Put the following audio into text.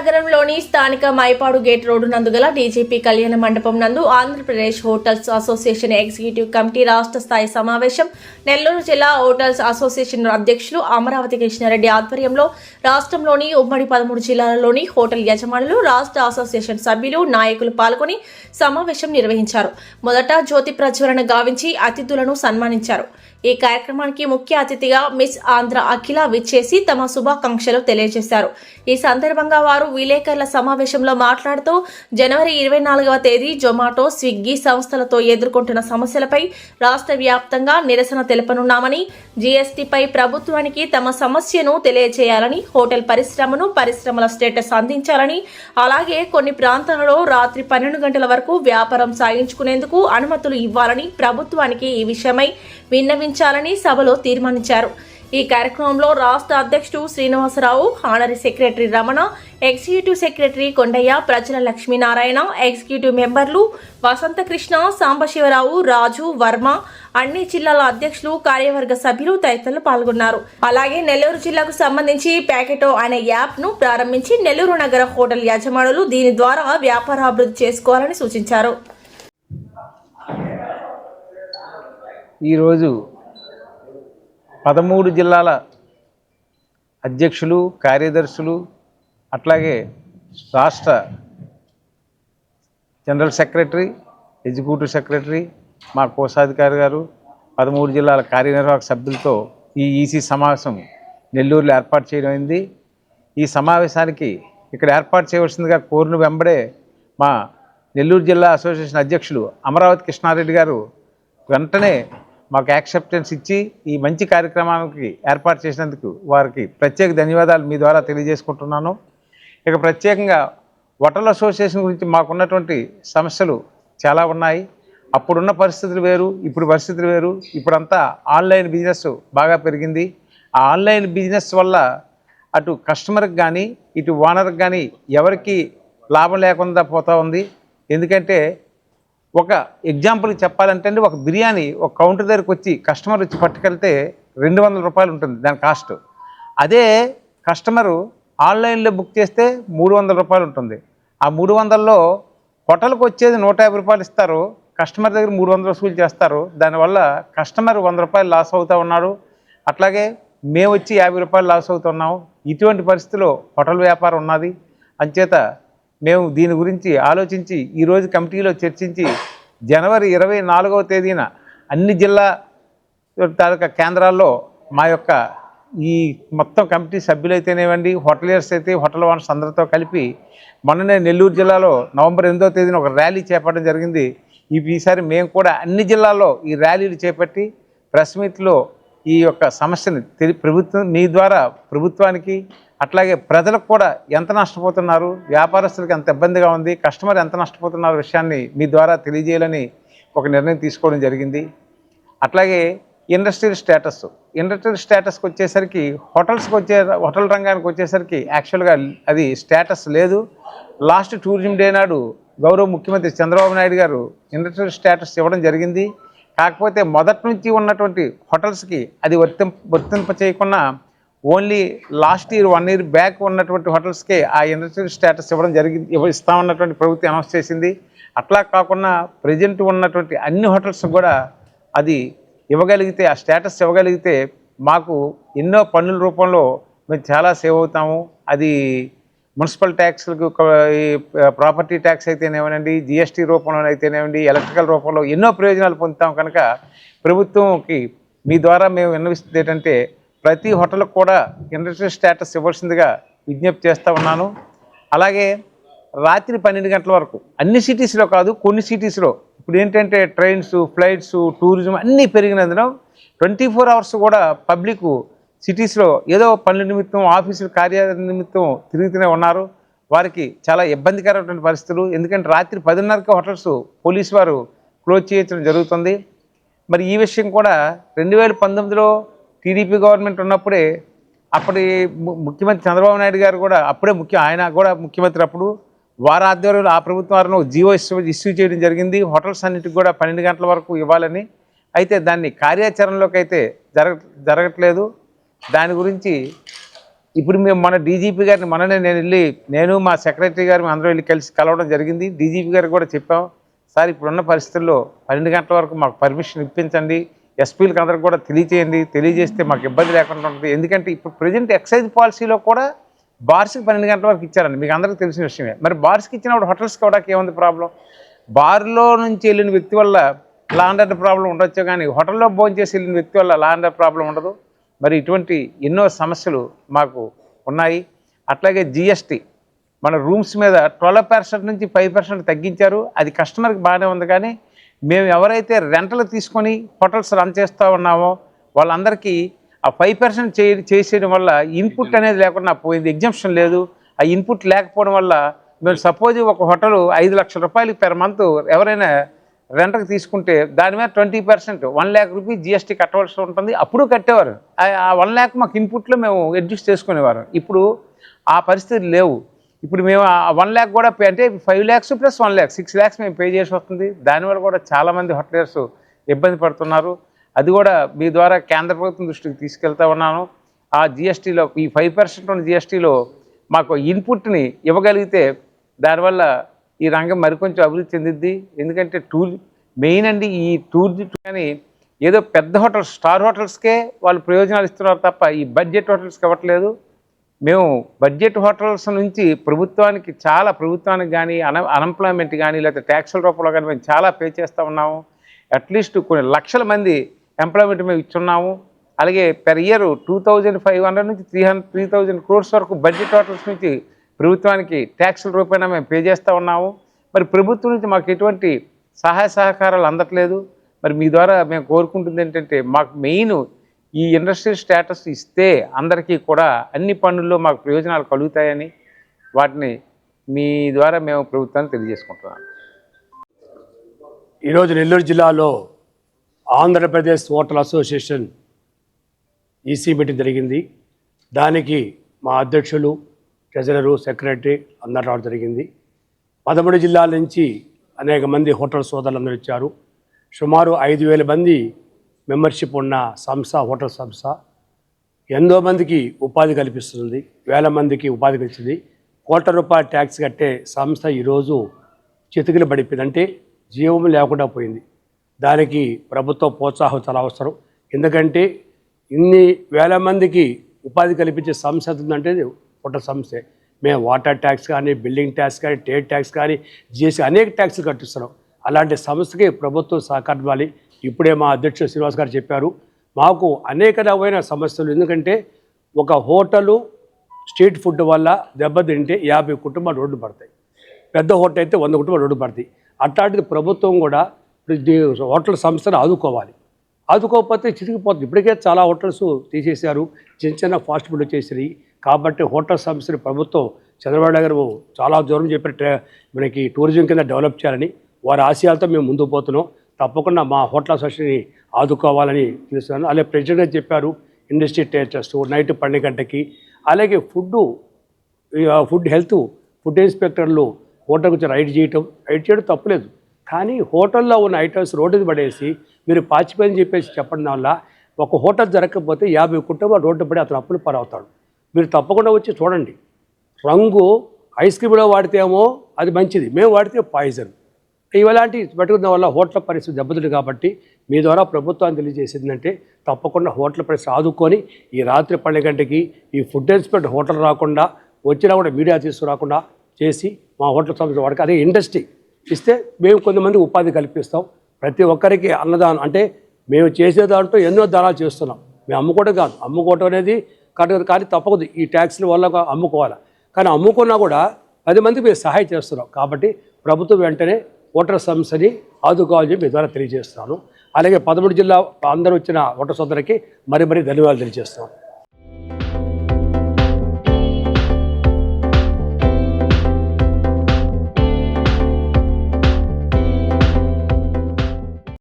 నగరంలోని స్థానిక Mypadu gate road నందు గల డీజీపీ కళ్యాణ మండపం నందు Andhra Pradesh hotels association executive committee రాష్ట్ర స్థాయి సమావేశం. నెల్లూరు జిల్లా హోటల్స్ అసోసియేషన్ అధ్యక్షులు అమరావతి కృష్ణారెడ్డి ఆధ్వర్యంలో రాష్ట్రంలోని ఉమ్మడి పదమూడు జిల్లాలలోని హోటల్ యజమానులు రాష్ట్ర అసోసియేషన్ సభ్యులు నాయకులు పాల్గొని సమావేశం నిర్వహించారు. మొదట జ్యోతి ప్రజ్వలన గావించి అతిథులను సన్మానించారు. ఈ కార్యక్రమానికి ముఖ్య అతిథిగా మిస్ ఆంధ్ర అఖిల విచ్చేసి తమ శుభాకాంక్షలు తెలియజేశారు. ఈ సందర్భంగా వారు విలేకరుల సమావేశంలో మాట్లాడుతూ జనవరి ఇరవై నాలుగవ తేదీ జొమాటో స్విగ్గీ సంస్థలతో ఎదుర్కొంటున్న సమస్యలపై రాష్ట్ర వ్యాప్తంగా నిరసన తెలపనున్నామని జీఎస్టీపై ప్రభుత్వానికి తమ సమస్యను తెలియజేయాలని హోటల్ పరిశ్రమను పరిశ్రమల స్టేటస్ అందించాలని అలాగే కొన్ని ప్రాంతాలలో రాత్రి పన్నెండు గంటల వరకు వ్యాపారం సాగించుకునేందుకు అనుమతులు ఇవ్వాలని ప్రభుత్వానికి ఈ విషయమై విన్నవించాలని సభలో తీర్మానించారు. ఈ కార్యక్రమంలో రాష్ట్ర అధ్యక్షుడు Srinivasarao honorary secretary Ramana executive secretary Kondaiah ప్రజల లక్ష్మీనారాయణ ఎగ్జిక్యూటివ్ మెంబర్లు వసంతకృష్ణ సాంబశివరావు రాజు వర్మ అన్ని జిల్లాల అధ్యక్షులు కార్యవర్గ సభ్యులు తదితరులు పాల్గొన్నారు. అలాగే నెల్లూరు జిల్లాకు సంబంధించి ప్యాకెటో అనే యాప్ను ప్రారంభించి నెల్లూరు నగర హోటల్ యజమానులు దీని ద్వారా వ్యాపార అభివృద్ధి చేసుకోవాలని సూచించారు. ఈరోజు పదమూడు జిల్లాల అధ్యక్షులు కార్యదర్శులు అట్లాగే రాష్ట్ర జనరల్ సెక్రటరీ ఎగ్జిక్యూటివ్ సెక్రటరీ మా కోశాధికారి గారు పదమూడు జిల్లాల కార్యనిర్వాహక సభ్యులతో ఈ ఈసీ సమావేశం నెల్లూరులో ఏర్పాటు చేయడం ఈ సమావేశానికి ఇక్కడ ఏర్పాటు చేయవలసిందిగా కోరిన వెంబడే మా నెల్లూరు జిల్లా అసోసియేషన్ అధ్యక్షులు అమరావతి కృష్ణారెడ్డి గారు వెంటనే మాకు యాక్సెప్టెన్స్ ఇచ్చి ఈ మంచి కార్యక్రమానికి ఏర్పాటు చేసినందుకు వారికి ప్రత్యేక ధన్యవాదాలు మీ ద్వారా తెలియజేసుకుంటున్నాను. ఇక ప్రత్యేకంగా హోటల్ అసోసియేషన్ గురించి మాకున్నటువంటి సమస్యలు చాలా ఉన్నాయి. అప్పుడున్న పరిస్థితులు వేరు ఇప్పుడు పరిస్థితులు వేరు. ఇప్పుడంతా ఆన్లైన్ బిజినెస్ బాగా పెరిగింది. ఆ ఆన్లైన్ బిజినెస్ వల్ల అటు కస్టమర్కి కానీ ఇటు ఓనర్కి కానీ ఎవరికి లాభం లేకుండా పోతూ ఉంది. ఎందుకంటే ఒక ఎగ్జాంపుల్ చెప్పాలంటే అండి ఒక బిర్యానీ ఒక కౌంటర్ దగ్గరికి వచ్చి కస్టమర్ వచ్చి పట్టుకెళ్తే రెండు వందల రూపాయలు ఉంటుంది దాని కాస్ట్. అదే కస్టమరు ఆన్లైన్లో బుక్ చేస్తే మూడు వందల రూపాయలు ఉంటుంది. ఆ మూడు వందల్లో హోటల్కి వచ్చేది నూట యాభై రూపాయలు ఇస్తారు కస్టమర్ దగ్గర మూడు వందలు వసూలు చేస్తారు. దానివల్ల కస్టమర్ వంద రూపాయలు లాస్ అవుతూ ఉన్నాడు. అట్లాగే మేము వచ్చి యాభై రూపాయలు లాస్ అవుతున్నాం. ఇటువంటి పరిస్థితిలో హోటల్ వ్యాపారం ఉన్నది. అంచేత మేము దీని గురించి ఆలోచించి ఈరోజు కమిటీలో చర్చించి జనవరి ఇరవై నాలుగవ తేదీన అన్ని జిల్లా తాలూకా కేంద్రాల్లో మా యొక్క ఈ మొత్తం కమిటీ సభ్యులైతేనేవండి హోటలియర్స్ అయితే హోటల్ వాన్స్ అందరితో కలిపి మొన్ననే నెల్లూరు జిల్లాలో నవంబర్ ఎనిమిదో తేదీన ఒక ర్యాలీ చేపట్టడం జరిగింది. ఈసారి మేము కూడా అన్ని జిల్లాల్లో ఈ ర్యాలీలు చేపట్టి ప్రెస్ మీట్లో ఈ యొక్క సమస్యని తెలి ప్రభుత్వం మీ ద్వారా ప్రభుత్వానికి అట్లాగే ప్రజలకు కూడా ఎంత నష్టపోతున్నారు వ్యాపారస్తులకు ఎంత ఇబ్బందిగా ఉంది కస్టమర్ ఎంత నష్టపోతున్నారు విషయాన్ని మీ ద్వారా తెలియజేయాలని ఒక నిర్ణయం తీసుకోవడం జరిగింది. అట్లాగే ఇండస్ట్రియల్ స్టేటస్ ఇండస్ట్రియల్ స్టేటస్కి వచ్చేసరికి హోటల్స్కి వచ్చే హోటల్ రంగానికి వచ్చేసరికి యాక్చువల్గా అది స్టేటస్ లేదు. లాస్ట్ టూరిజం డే నాడు గౌరవ ముఖ్యమంత్రి చంద్రబాబు నాయుడు గారు ఇండస్ట్రియల్ స్టేటస్ ఇవ్వడం జరిగింది. కాకపోతే మొదటి నుంచి ఉన్నటువంటి హోటల్స్కి అది వర్తింప వర్తింప చేయకుండా only last year one year back ఉన్నటువంటి హోటల్స్కే ఆ ఇండస్ట్రియల్ స్టేటస్ ఇవ్వడం జరిగింది ఇస్తామన్నటువంటి ప్రభుత్వం అనౌన్స్ చేసింది. అట్లా కాకుండా ప్రజెంట్ ఉన్నటువంటి అన్ని హోటల్స్ కూడా అది ఇవ్వగలిగితే ఆ స్టేటస్ ఇవ్వగలిగితే మాకు ఎన్నో పన్నుల రూపంలో మేము చాలా సేవ్ అవుతాము. అది మున్సిపల్ ట్యాక్స్లకు ఈ ప్రాపర్టీ ట్యాక్స్ అయితేనేమనండి జిఎస్టీ రూపంలో అయితేనేమండి ఎలక్ట్రికల్ రూపంలో ఎన్నో ప్రయోజనాలు పొందుతాం కనుక ప్రభుత్వంకి మీ ద్వారా మేము విన్నవిస్తుంది ఏంటంటే ప్రతి హోటల్కి కూడా ఇండస్ట్రియల్ స్టేటస్ ఇవ్వాల్సిందిగా విజ్ఞప్తి చేస్తూ ఉన్నాను. అలాగే రాత్రి పన్నెండు గంటల వరకు అన్ని సిటీస్లో కాదు కొన్ని సిటీస్లో ఇప్పుడు ఏంటంటే ట్రైన్స్ ఫ్లైట్స్ టూరిజం అన్నీ పెరిగినందున ట్వంటీ ఫోర్ అవర్స్ కూడా పబ్లిక్ సిటీస్లో ఏదో పనుల నిమిత్తం ఆఫీసుల కార్యాలయ నిమిత్తం తిరుగుతూనే ఉన్నారు. వారికి చాలా ఇబ్బందికరమైనటువంటి పరిస్థితులు. ఎందుకంటే రాత్రి పదిన్నరకి హోటల్స్ పోలీసు వారు క్లోజ్ చేయించడం జరుగుతుంది. మరి ఈ విషయం కూడా రెండు వేల పంతొమ్మిదిలో టీడీపీ గవర్నమెంట్ ఉన్నప్పుడే అప్పటి ముఖ్యమంత్రి చంద్రబాబు నాయుడు గారు కూడా అప్పుడే ముఖ్య ఆయన కూడా ముఖ్యమంత్రి అప్పుడు వారి ఆధ్వర్యంలో ఆ ప్రభుత్వం వారిని జీవో ఇష్యూ ఇష్యూ చేయడం జరిగింది. హోటల్స్ అన్నిటికి కూడా పన్నెండు గంటల వరకు ఇవ్వాలని. అయితే దాన్ని కార్యాచరణలోకి అయితే జరగ జరగట్లేదు. దాని గురించి ఇప్పుడు మేము మన డీజీపీ గారిని మననే నేను వెళ్ళి నేను మా సెక్రటరీ గారు అందరూ వెళ్ళి కలిసి కలవడం జరిగింది. డీజీపీ గారికి కూడా చెప్పాం సార్ ఇప్పుడున్న పరిస్థితుల్లో పన్నెండు గంటల వరకు మాకు పర్మిషన్ ఇప్పించండి. ఎస్పీలకు అందరికి కూడా తెలియజేయండి తెలియజేస్తే మాకు ఇబ్బంది లేకుండా ఉంటుంది. ఎందుకంటే ఇప్పుడు ప్రజెంట్ ఎక్సైజ్ పాలసీలో కూడా బార్స్కి పన్నెండు గంటల వరకు ఇచ్చారండి. మీకు అందరికీ తెలిసిన విషయమే. మరి బార్స్కి ఇచ్చినప్పుడు హోటల్స్కి ఇవ్వడానికి ఏముంది ప్రాబ్లం? బార్లో నుంచి వెళ్ళిన వ్యక్తి వల్ల లాండర్ ప్రాబ్లం ఉండొచ్చు కానీ హోటల్లో భోజనం చేసి వెళ్ళిన వ్యక్తి వల్ల లాండర్ ప్రాబ్లం ఉండదు? మరి ఇటువంటి ఎన్నో సమస్యలు మాకు ఉన్నాయి. అట్లాగే జిఎస్టీ మన రూమ్స్ మీద ట్వెల్వ్ పర్సెంట్ నుంచి ఫైవ్ పర్సెంట్ తగ్గించారు. అది కస్టమర్కి బాగానే ఉంది కానీ మేము ఎవరైతే రెంటలు తీసుకొని హోటల్స్ రన్ చేస్తూ ఉన్నామో వాళ్ళందరికీ ఆ ఫైవ్ పర్సెంట్ చే చేసేయడం వల్ల ఇన్పుట్ అనేది లేకుండా పోయింది. ఎగ్జామ్షన్ లేదు. ఆ ఇన్పుట్ లేకపోవడం వల్ల మేము సపోజ్ ఒక హోటల్ ఐదు లక్షల రూపాయలు పెర్ మంత్ ఎవరైనా రెంట్కి తీసుకుంటే దాని మీద twenty percent one lakh rupees GST కట్టవలసి ఉంటుంది. అప్పుడు కట్టేవారు. ఆ- వన్ ల్యాక్ మాకు ఇన్పుట్లో మేము అడ్జస్ట్ చేసుకునేవారు. ఇప్పుడు ఆ పరిస్థితి లేవు. ఇప్పుడు మేము ఆ వన్ ల్యాక్ కూడా పే అంటే five lakhs plus one lakh six lakhs మేము పే చేసి వస్తుంది. దానివల్ల కూడా చాలామంది హోటలర్స్ ఇబ్బంది పడుతున్నారు. అది కూడా మీ ద్వారా కేంద్ర ప్రభుత్వం దృష్టికి తీసుకెళ్తా ఉన్నాను. ఆ జిఎస్టీలో ఈ ఫైవ్ పర్సెంట్ ఉన్న జిఎస్టీలో మాకు ఇన్పుట్ని ఇవ్వగలిగితే దానివల్ల ఈ రంగం మరికొంచెం అభివృద్ధి చెందిద్ది. ఎందుకంటే టూర్ మెయిన్ అండి ఈ టూర్ కానీ ఏదో పెద్ద హోటల్స్ స్టార్ హోటల్స్కే వాళ్ళు ప్రయోజనాలు ఇస్తున్నారు తప్ప ఈ బడ్జెట్ హోటల్స్కి ఇవ్వట్లేదు మేము బడ్జెట్ హోటల్స్ నుంచి ప్రభుత్వానికి చాలా ప్రభుత్వానికి కానీ అన అన్ఎంప్లాయ్మెంట్ కానీ లేకపోతే ట్యాక్సుల రూపంలో కానీ మేము చాలా పే చేస్తూ ఉన్నాము. అట్లీస్ట్ కొన్ని లక్షల మంది ఎంప్లాయ్మెంట్ మేము ఇచ్చున్నాము. అలాగే per year two thousand five hundred నుంచి three hundred three thousand crores వరకు బడ్జెట్ హోటల్స్ నుంచి ప్రభుత్వానికి ట్యాక్సుల రూపేణా మేము పే చేస్తూ ఉన్నాము. మరి ప్రభుత్వం నుంచి మాకు ఎటువంటి సహాయ సహకారాలు అందట్లేదు. మరి మీ ద్వారా మేము కోరుకుంటుంది ఏంటంటే మాకు మెయిన్ ఈ ఇండస్ట్రియల్ స్టేటస్ ఇస్తే అందరికీ కూడా అన్ని పనుల్లో మాకు ప్రయోజనాలు కలుగుతాయని వాటిని మీ ద్వారా మేము ప్రభుత్వాన్ని తెలియజేసుకుంటున్నాం. ఈరోజు నెల్లూరు జిల్లాలో Andhra Pradesh hotel association EC meeting జరిగింది. దానికి మా అధ్యక్షులు ట్రెజరరు సెక్రటరీ అందరూ రావడం జరిగింది. పదమూడు జిల్లాల నుంచి అనేక మంది హోటల్ సోదరులందరూ ఇచ్చారు సుమారు ఐదు వేల మంది మెంబర్షిప్ ఉన్న సంస్థ హోటల్ సంస్థ. ఎంతో మందికి ఉపాధి కల్పిస్తుంది. వేల మందికి ఉపాధి కల్పిస్తుంది. కోట్ల రూపాయల ట్యాక్స్ కట్టే సంస్థ ఈరోజు చితికిలు పడిపోయింది. అంటే జీవం లేకుండా పోయింది. దానికి ప్రభుత్వ ప్రోత్సాహం చాలా అవసరం. ఎందుకంటే ఇన్ని వేల మందికి ఉపాధి కల్పించే సంస్థ ఉందంటే పుట్ట సంస్థే. మేము వాటర్ ట్యాక్స్ కానీ బిల్డింగ్ ట్యాక్స్ కానీ ట్రేడ్ ట్యాక్స్ కానీ జిఎస్టీ అనేక ట్యాక్స్లు కట్టిస్తున్నాం. అలాంటి సంస్థకి ప్రభుత్వం సహకారం ఇవ్వాలి. ఇప్పుడే మా అధ్యక్షుడు శ్రీనివాస్ గారు చెప్పారు. మాకు అనేక రకమైన సమస్యలు. ఎందుకంటే ఒక హోటలు స్ట్రీట్ ఫుడ్ వల్ల దెబ్బతింటే యాభై కుటుంబాలు రోడ్డు పడతాయి. పెద్ద హోటల్ అయితే వంద కుటుంబాలు రోడ్డు పడతాయి. అట్లాంటిది ప్రభుత్వం కూడా హోటల్ సంస్థను ఆదుకోవాలి. ఆదుకోకపోతే చిరిగిపోతుంది ఇప్పటికే చాలా హోటల్స్ తీసేశారు. చిన్న చిన్న ఫాస్ట్ ఫుడ్ వచ్చేసినాయి. కాబట్టి హోటల్ సంస్థని ప్రభుత్వం చంద్రబాబు నాయుడు గారు చాలా దూరం చెప్పిన ట్రే- మనకి టూరిజం కింద డెవలప్ చేయాలని వారి ఆశయాలతో మేము ముందుకు పోతున్నాం. తప్పకుండా మా హోటల్ అసోసియేషన్ని ఆదుకోవాలని తెలుస్తున్నాను అలాగే ప్రెసిడెంట్ చెప్పారు ఇండస్ట్రీ ట్రేడ్ ట్రస్ట్ నైట్ పన్నెండు గంటకి అలాగే ఫుడ్ ఫుడ్ హెల్త్ ఫుడ్ ఇన్స్పెక్టర్లు హోటల్ గురించి రైడ్ చేయటం రైడ్ చేయడం తప్పులేదు. కానీ హోటల్లో ఉన్న ఐటమ్స్ రోడ్డు పడేసి మీరు పాచిపోయిందని చెప్పేసి చెప్పడం వల్ల ఒక హోటల్ జరగకపోతే యాభై కుటుంబాలు రోడ్డు పడి అతను అప్పులు పాలవుతాడు. మీరు తప్పకుండా వచ్చి చూడండి. రంగు ఐస్ క్రీమ్లో వాడితేమో అది మంచిది. మేము వాడితే పాయిజన్ ఇలాంటి పెట్టుకున్న వల్ల హోటల్ పరిస్థితి దెబ్బతింది కాబట్టి మీ ద్వారా ప్రభుత్వాన్ని తెలియజేసిందంటే తప్పకుండా హోటల్ పరిస్థితి ఆదుకొని ఈ రాత్రి పన్నెండు గంటకి ఈ ఫుడ్ ఇన్స్పెక్టర్ హోటల్ రాకుండా వచ్చినా కూడా మీడియా తీసుకురాకుండా చేసి మా హోటల్ సంస్థ వాడికి అదే ఇండస్ట్రీ ఇస్తే మేము కొంతమంది ఉపాధి కల్పిస్తాం. ప్రతి ఒక్కరికి అన్నదానం అంటే మేము చేసే దాంట్లో ఎన్నో దానాలు చేస్తున్నాం. మేము అమ్ముకోవడం కాదు. అమ్ముకోవటం అనేది కరెక్ట్ కానీ తప్పదు. ఈ ట్యాక్స్ల వల్ల అమ్ముకోవాలి. కానీ అమ్ముకున్నా కూడా పది మందికి మీరు సహాయం చేస్తున్నాం. కాబట్టి ప్రభుత్వం వెంటనే ఓటర్ సంస్థని ఆదుకోవాలని చెప్పి మీ ద్వారా తెలియజేస్తున్నాను. అలాగే పదమూడు జిల్లా అందరూ వచ్చిన ఓటర్ సోదరికి మరి మరీ ధన్యవాదాలు తెలియజేస్తున్నాను.